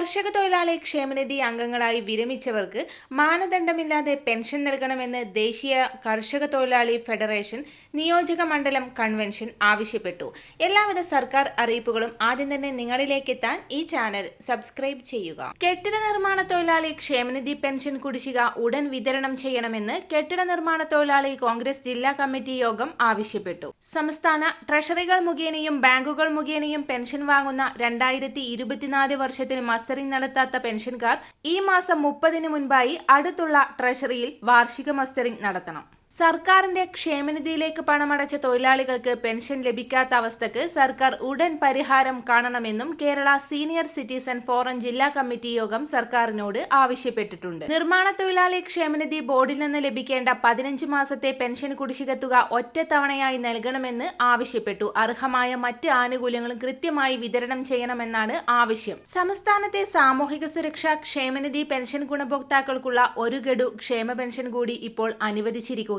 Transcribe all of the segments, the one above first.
കർഷക തൊഴിലാളി ക്ഷേമനിധി അംഗങ്ങളായി വിരമിച്ചവർക്ക് മാനദണ്ഡമില്ലാതെ പെൻഷൻ നൽകണമെന്ന് ദേശീയ കർഷക തൊഴിലാളി ഫെഡറേഷൻ നിയോജക മണ്ഡലം കൺവെൻഷൻ ആവശ്യപ്പെട്ടു. എല്ലാവിധ സർക്കാർ അറിയിപ്പുകളും ആദ്യം തന്നെ നിങ്ങളിലേക്ക് എത്താൻ ഈ ചാനൽ സബ്സ്ക്രൈബ് ചെയ്യുക. കെട്ടിട നിർമ്മാണ തൊഴിലാളി ക്ഷേമനിധി പെൻഷൻ കുടിശ്ശിക ഉടൻ വിതരണം ചെയ്യണമെന്ന് കെട്ടിട നിർമ്മാണ തൊഴിലാളി കോൺഗ്രസ് ജില്ലാ കമ്മിറ്റി യോഗം ആവശ്യപ്പെട്ടു. സംസ്ഥാന ട്രഷറികൾ മുഖേനയും ബാങ്കുകൾ മുഖേനയും പെൻഷൻ വാങ്ങുന്ന രണ്ടായിരത്തി വർഷത്തിൽ മസ്റ്ററിംഗ് നടത്താത്ത പെൻഷൻകാർ ഈ മാസം മുപ്പതിന് മുൻപായി അടുത്തുള്ള ട്രഷറിയിൽ വാർഷിക മസ്റ്ററിംഗ് നടത്തണം. സർക്കാരിന്റെ ക്ഷേമനിധിയിലേക്ക് പണമടച്ച തൊഴിലാളികൾക്ക് പെൻഷൻ ലഭിക്കാത്ത അവസ്ഥക്ക് സർക്കാർ ഉടൻ പരിഹാരം കാണണമെന്നും കേരള സീനിയർ സിറ്റിസൺ ഫോറം ജില്ലാ കമ്മിറ്റി യോഗം സർക്കാരിനോട് ആവശ്യപ്പെട്ടിട്ടുണ്ട്. നിർമ്മാണ തൊഴിലാളി ക്ഷേമനിധി ബോർഡിൽ നിന്ന് ലഭിക്കേണ്ട പതിനഞ്ച് മാസത്തെ പെൻഷൻ കുടിശ്ശിക തുക ഒറ്റത്തവണയായി നൽകണമെന്ന് ആവശ്യപ്പെട്ടു. അർഹമായ മറ്റ് ആനുകൂല്യങ്ങളും കൃത്യമായി വിതരണം ചെയ്യണമെന്നാണ് ആവശ്യം. സംസ്ഥാനത്തെ സാമൂഹിക സുരക്ഷാ ക്ഷേമനിധി പെൻഷൻ ഗുണഭോക്താക്കൾക്കുള്ള ഒരു ഗഡു ക്ഷേമ പെൻഷൻ കൂടി ഇപ്പോൾ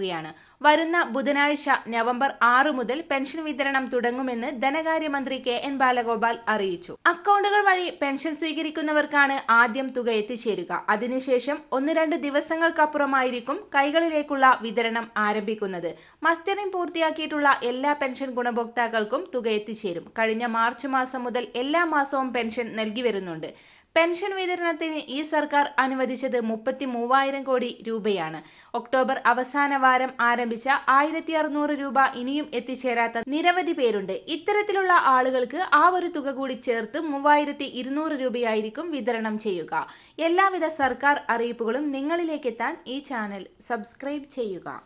അനുവദിച്ചിരിക്കുകയാണ് വരുന്ന ബുധനാഴ്ച നവംബർ ആറ് മുതൽ പെൻഷൻ വിതരണം തുടങ്ങുമെന്ന് ധനകാര്യമന്ത്രി കെ എൻ ബാലഗോപാൽ അറിയിച്ചു. അക്കൗണ്ടുകൾ വഴി പെൻഷൻ സ്വീകരിക്കുന്നവർക്കാണ് ആദ്യം തുക എത്തിച്ചേരുക. അതിനുശേഷം ഒന്ന് രണ്ട് ദിവസങ്ങൾക്കപ്പുറമായിരിക്കും കൈകളിലേക്കുള്ള വിതരണം ആരംഭിക്കുന്നത്. മസ്റ്ററിംഗ് പൂർത്തിയാക്കിയിട്ടുള്ള എല്ലാ പെൻഷൻ ഗുണഭോക്താക്കൾക്കും തുക എത്തിച്ചേരും. കഴിഞ്ഞ മാർച്ച് മാസം മുതൽ എല്ലാ മാസവും പെൻഷൻ നൽകി വരുന്നുണ്ട്. പെൻഷൻ വിതരണത്തിന് ഈ സർക്കാർ അനുവദിച്ചത് മുപ്പത്തി മൂവായിരം കോടി രൂപയാണ്. ഒക്ടോബർ അവസാന വാരം ആരംഭിച്ച ആയിരത്തി അറുന്നൂറ് രൂപ ഇനിയും എത്തിച്ചേരാത്ത നിരവധി പേരുണ്ട്. ഇത്തരത്തിലുള്ള ആളുകൾക്ക് ആ ഒരു തുക കൂടി ചേർത്ത് മൂവായിരത്തി ഇരുന്നൂറ് രൂപയായിരിക്കും വിതരണം ചെയ്യുക. എല്ലാവിധ സർക്കാർ അറിയിപ്പുകളും നിങ്ങളിലേക്ക് എത്താൻ ഈ ചാനൽ സബ്സ്ക്രൈബ് ചെയ്യുക.